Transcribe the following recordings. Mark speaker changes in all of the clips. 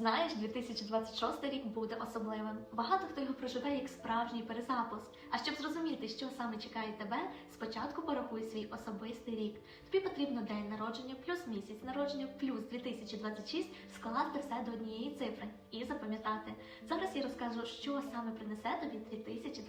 Speaker 1: Знаєш, 2026 рік буде особливим. Багато хто його проживе як справжній перезапуск. А щоб зрозуміти, що саме чекає тебе, спочатку порахуй свій особистий рік. Тобі потрібно день народження плюс місяць народження плюс 2026 скласти все до однієї цифри і запам'ятати. Зараз я розкажу, що саме принесе тобі 2026.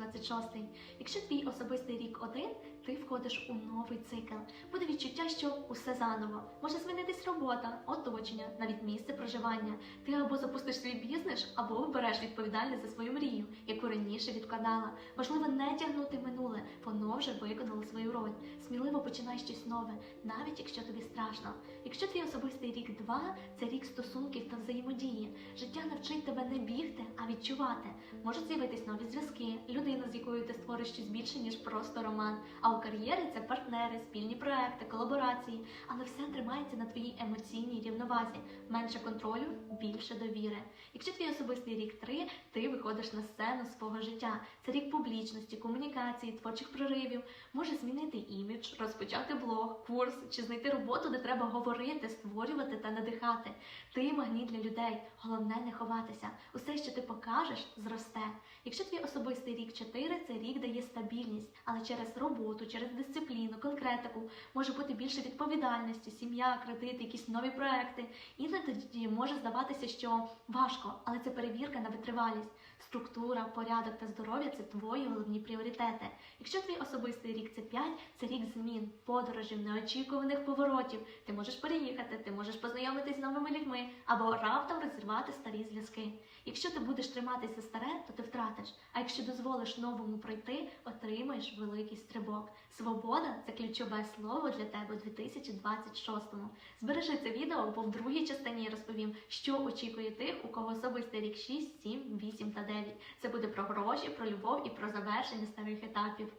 Speaker 1: Якщо твій особистий рік один, ти входиш у новий цикл. Буде відчуття, що усе заново. Може змінитись робота, оточення, навіть місце проживання. Ти або запустиш свій бізнес, або обереш відповідальність за свою мрію, яку раніше відкладала. Важливо не тягнути минуле, воно вже виконало свою роль. Сміливо починай щось нове, навіть якщо тобі страшно. Якщо твій особистий рік два це рік стосунків та взаємодії. Життя навчить тебе не бігти, а відчувати. Можуть з'явитись нові зв'язки, людина, з якою ти створиш щось більше, ніж просто роман. А у кар'єрі це партнери, спільні проекти, колаборації. Але все тримається на твоїй емоційній рівновазі. Менше контролю, більше довіри. Якщо твій особистий рік три, ти виходиш на сцену свого життя. Це рік публічності, комунікації, творчих проривів. Може змінити імідж, розпочати блог, курс чи знайти роботу, де треба говорити, створювати та надихати. Ти магніт для людей. Головне не ховатися. Усе, що ти покажеш, зросте. Якщо твій особистий рік 4, це рік дає стабільність, але через роботу, через дисципліну, конкретику може бути більше відповідальності, сім'я, кредити, якісь нові проекти. Іноді може здаватися, що важко, але це перевірка на витривалість. Структура, порядок та здоров'я це твої головні пріоритети. Якщо твій особистий рік це 5, це рік змін, подорожів, неочікуваних поворотів. Ти можеш переїхати, ти можеш познайомитись з новими людьми або раптом розірвати старі зв'язки. Якщо ти будеш триматися старе, то ти втратиш. А якщо дозволиш новому пройти, отримаєш великий стрибок. Свобода це ключове слово для тебе у 2026-му. Збережи це відео, бо в другій частині я розповім, що очікує тих, у кого особистий рік 6, 7, 8 та 9. Це буде про гроші, про любов і про завершення старих етапів.